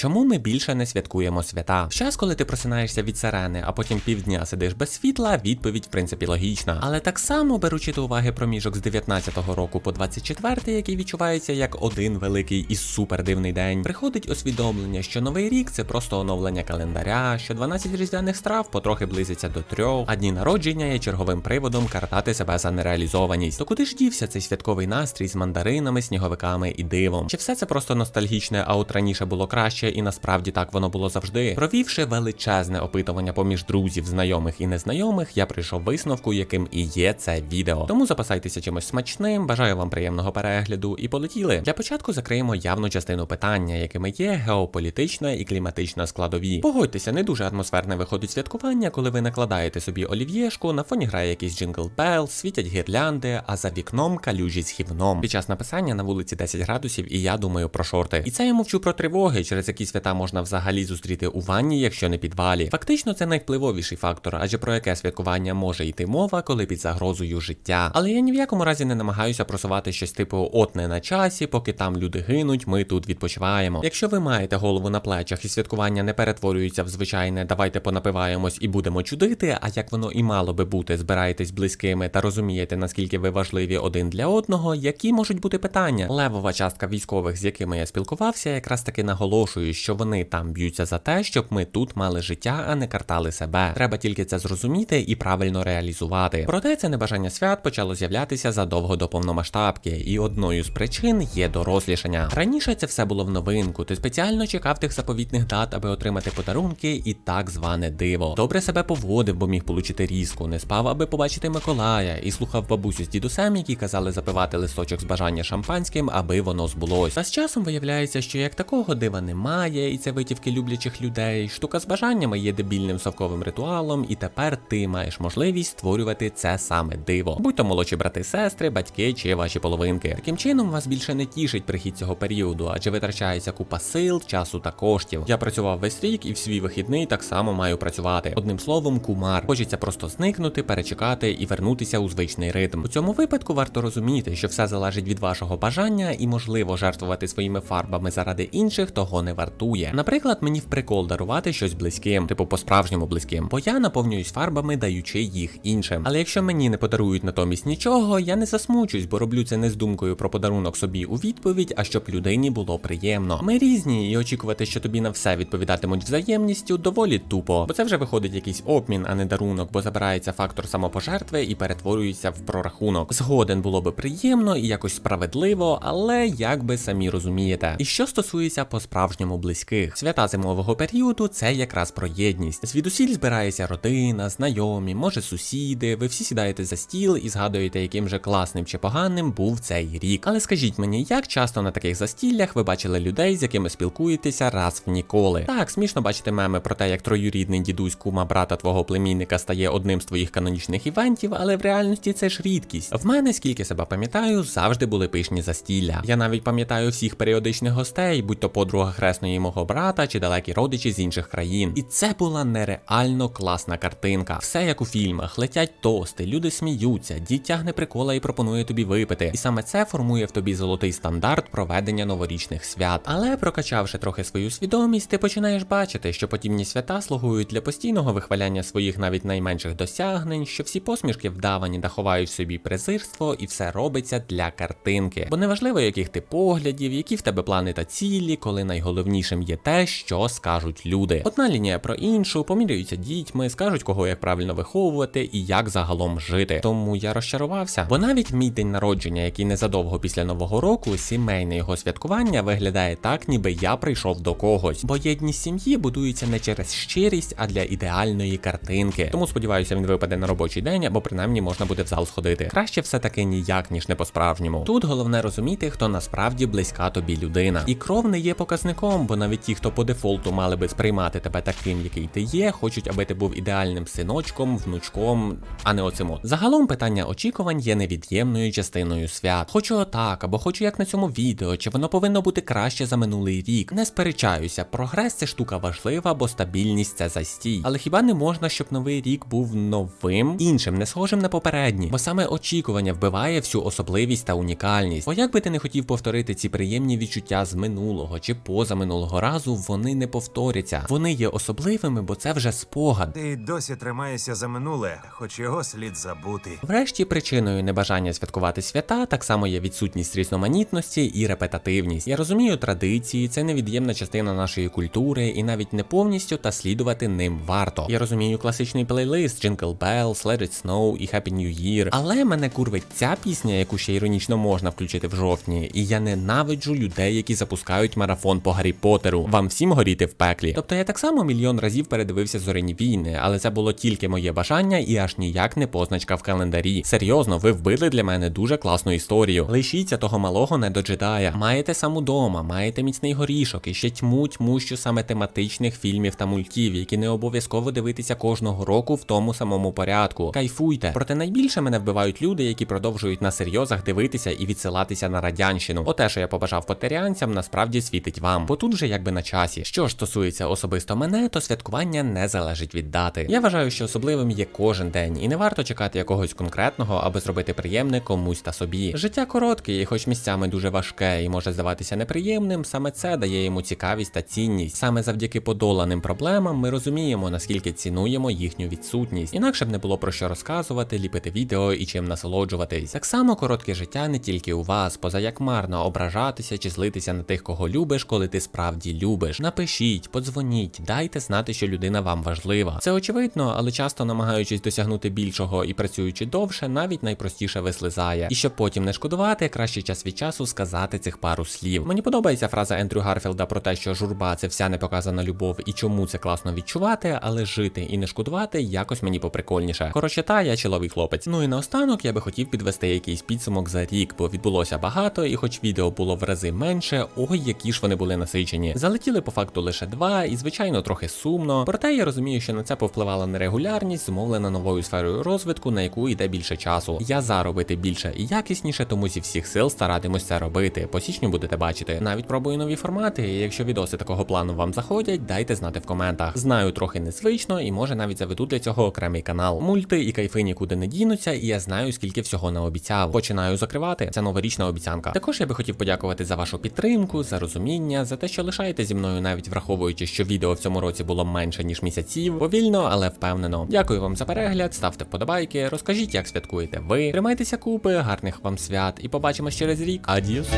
Чому ми більше не святкуємо свята? В час, коли ти просинаєшся від сирени, а потім півдня сидиш без світла, відповідь в принципі логічна. Але так само беручи до уваги проміжок з 19-го року по 24-й, який відчувається як один великий і супер дивний день, приходить усвідомлення, що новий рік це просто оновлення календаря, що 12 різдвяних страв потрохи близиться до трьох, а дні народження є черговим приводом картати себе за нереалізованість. То куди ж дівся цей святковий настрій з мандаринами, сніговиками і дивом? Чи все це просто ностальгічне, а от раніше було краще, і насправді так воно було завжди? Провівши величезне опитування поміж друзів, знайомих і незнайомих, я прийшов висновку, яким і є це відео. Тому запасайтеся чимось смачним, бажаю вам приємного перегляду і полетіли. Для початку закриємо явну частину питання, якими є геополітична і кліматична складові. Погодьтеся, не дуже атмосферне виходить святкування, коли ви накладаєте собі олів'єшку, на фоні грає якийсь джингл бел, світять гірлянди, а за вікном калюжі з хівном. Під час написання на вулиці 10 градусів, і я думаю про шорти. І це я мовчу про тривоги, через які свята можна взагалі зустріти у ванні, якщо не підвалі. Фактично, це найвпливовіший фактор, адже про яке святкування може йти мова, коли під загрозою життя. Але я ні в якому разі не намагаюся просувати щось типу от не на часі, поки там люди гинуть, ми тут відпочиваємо. Якщо ви маєте голову на плечах і святкування не перетворюється в звичайне давайте понапиваємось і будемо чудити, а як воно і мало би бути, збираєтесь близькими та розумієте, наскільки ви важливі один для одного, які можуть бути питання. Левова частка військових, з якими я спілкувався, якраз таки наголошую, що вони там б'ються за те, щоб ми тут мали життя, а не картали себе. Треба тільки це зрозуміти і правильно реалізувати. Проте це небажання свят почало з'являтися задовго до повномасштабки, і одною з причин є дорослішання. Раніше це все було в новинку. Ти спеціально чекав тих заповітних дат, аби отримати подарунки і так зване диво. Добре себе поводив, бо міг получити різку, не спав, аби побачити Миколая, і слухав бабусю з дідусем, які казали запивати листочок з бажання шампанським, аби воно збулось. Та з часом виявляється, що як такого дива немає, і це витівки люблячих людей. Штука з бажаннями є дебільним совковим ритуалом, і тепер ти маєш можливість створювати це саме диво. Будь то молодші брати, сестри, батьки чи ваші половинки. Таким чином вас більше не тішить прихід цього періоду, адже витрачається купа сил, часу та коштів. Я працював весь рік і в свій вихідний так само маю працювати. Одним словом, кумар. Хочеться просто зникнути, перечекати і вернутися у звичний ритм. У цьому випадку варто розуміти, що все залежить від вашого бажання, і можливо жертвувати своїми фарбами заради інших того не вартує. Наприклад, мені в прикол дарувати щось близьким, типу по-справжньому близьким, бо я наповнююсь фарбами, даючи їх іншим. Але якщо мені не подарують натомість нічого, я не засмучусь, бо роблю це не з думкою про подарунок собі у відповідь, а щоб людині було приємно. Ми різні, і очікувати, що тобі на все відповідатимуть взаємністю, доволі тупо, бо це вже виходить якийсь обмін, а не дарунок, бо забирається фактор самопожертви і перетворюється в прорахунок. Згоден було би приємно і якось справедливо, але як би самі розумієте. І що стосується по-справжньому близьких, свята зимового періоду це якраз про єдність. Звідусіль збирається родина, знайомі, може сусіди. Ви всі сідаєте за стіл і згадуєте, яким же класним чи поганим був цей рік. Але скажіть мені, як часто на таких застіллях ви бачили людей, з якими спілкуєтеся раз в ніколи? Так, смішно бачити меми про те, як троюрідний дідусь кума брата твого племінника стає одним з твоїх канонічних івентів, але в реальності це ж рідкість. В мене, скільки себе пам'ятаю, завжди були пишні застілля. Я навіть пам'ятаю всіх періодичних гостей, будь то подруга хресної мого брата чи далекі родичі з інших країн. І це була нереально класна картинка. Все як у фільмах, летять тости, люди сміються, дід тягне прикола і пропонує тобі випити. І саме це формує в тобі золотий стандарт проведення новорічних свят. Але прокачавши трохи свою свідомість, ти починаєш бачити, що подібні свята слугують для постійного вихваляння своїх навіть найменших досягнень, що всі посмішки вдавані та ховають собі презирство, і все робиться для картинки. Бо неважливо, яких ти поглядів, які в тебе плани та цілі, коли найголовнішим є те, що скажуть люди. Одна лінія про іншу, поміряються дітьми, скажуть, кого як правильно виховувати і як загалом жити. Тому я розчарувався, бо навіть мій день народження, який незадовго після нового року, сімейне його святкування виглядає так, ніби я прийшов до когось. Бо єдність сім'ї будується не через щирість, а для ідеальної картинки. Тому сподіваюся, він випаде на робочий день, або принаймні можна буде в зал сходити. Краще все таки ніяк, ніж не по-справжньому. Тут головне розуміти, хто насправді близька тобі людина. І кров не є показником, бо навіть ті, хто по дефолту мали би сприймати тебе таким, який ти є, хочуть, аби ти був ідеальним синочком, внучком, а не оцим. Загалом питання очікувань є невід'ємною частиною свят. Хочу отак, або хочу як на цьому відео, чи воно повинно бути краще за минулий рік. Не сперечаюся, прогрес це штука важлива, бо стабільність це застій. Але хіба не можна, щоб новий рік був новим, іншим, не схожим на попередній? Бо саме очікування вбиває всю особливість та унікальність. Бо як би ти не хотів повторити ці приємні відчуття з минулого чи поза минулого разу, вони не повторяться. Вони є особливими, бо це вже спогад. Ти досі тримаєшся за минуле, хоч його слід забути. Врешті причиною небажання святкувати свята так само є відсутність різноманітності і репетативність. Я розумію традиції, це невід'ємна частина нашої культури, і навіть не повністю та слідувати ним варто. Я розумію класичний плейлист Jingle Bells, Let It Snow і Happy New Year, але мене курвить ця пісня, яку ще іронічно можна включити в жовтні, і я ненавиджу людей, які запускають марафон по Гаррі Поттеру. Вам всім горіти в пеклі. Тобто я так само мільйон разів передивився зоряні війни, але це було тільки моє бажання і аж ніяк не позначка в календарі. Серйозно, ви вбили для мене дуже класну історію. Лишіться того малого не до. Маєте сам удома, маєте міцний горішок і ще тьму тьмущу саме тематичних фільмів та мультів, які не обов'язково дивитися кожного року в тому самому порядку. Кайфуйте. Проте найбільше мене вбивають люди, які продовжують на серйозах дивитися і відсилатися на радянщину. Оте, що я побажав потерянцям, насправді світить вам. Бо тут же якби на часі. Що ж стосується особисто мене, то святкування не залежить від дати. Я вважаю, що особливим є кожен день, і не варто чекати якогось конкретного, аби зробити приємне комусь та собі. Життя коротке, і хоч місцями дуже важке і може здаватися неприємним, саме це дає йому цікавість та цінність. Саме завдяки подоланим проблемам ми розуміємо, наскільки цінуємо їхню відсутність. Інакше б не було про що розказувати, ліпити відео і чим насолоджуватись. Так само коротке життя не тільки у вас, поза як марно ображатися чи злитися на тих, кого любиш, коли ти справді любиш. Напишіть, подзвоніть, дайте знати, що людина вам важлива. Це очевидно, але часто намагаючись досягнути більшого і працюючи довше, навіть найпростіше вислизає. І щоб потім не шкодувати, краще час від часу сказати цих пару слів. Мені подобається фраза Ендрю Гарфілда про те, що журба це вся непоказана любов і чому це класно відчувати, але жити і не шкодувати якось мені поприкольніше. Коротше, та я чоловік хлопець. Ну і наостанок я би хотів підвести якийсь підсумок за рік, бо відбулося багато, і хоч відео було в рази менше, ой, які ж вони були насичені. Залетіли по факту лише два, і звичайно трохи сумно. Проте я розумію, що на це повпливала нерегулярність, зумовлена новою сферою розвитку, на яку йде більше часу. Я за робити більше і якісніше, тому зі всіх сил старатимусь це робити. По січню будете бачити. Навіть пробую нові формати. І якщо відоси такого плану вам заходять, дайте знати в коментах. Знаю, трохи незвично, і може навіть заведу для цього окремий канал. Мульти і кайфи нікуди не дінуться, і я знаю, скільки всього наобіцяв. Починаю закривати. Це новорічна обіцянка. Також я би хотів подякувати за вашу підтримку, за розуміння, за те, що лишаєте зі мною, навіть враховуючи, що відео в цьому році було менше ніж місяців. Повільно, але впевнено. Дякую вам за перегляд, ставте вподобайки, розкажіть, як святкуєте ви. Тримайтеся купи, гарних вам свят, і побачимось через рік. Адіос.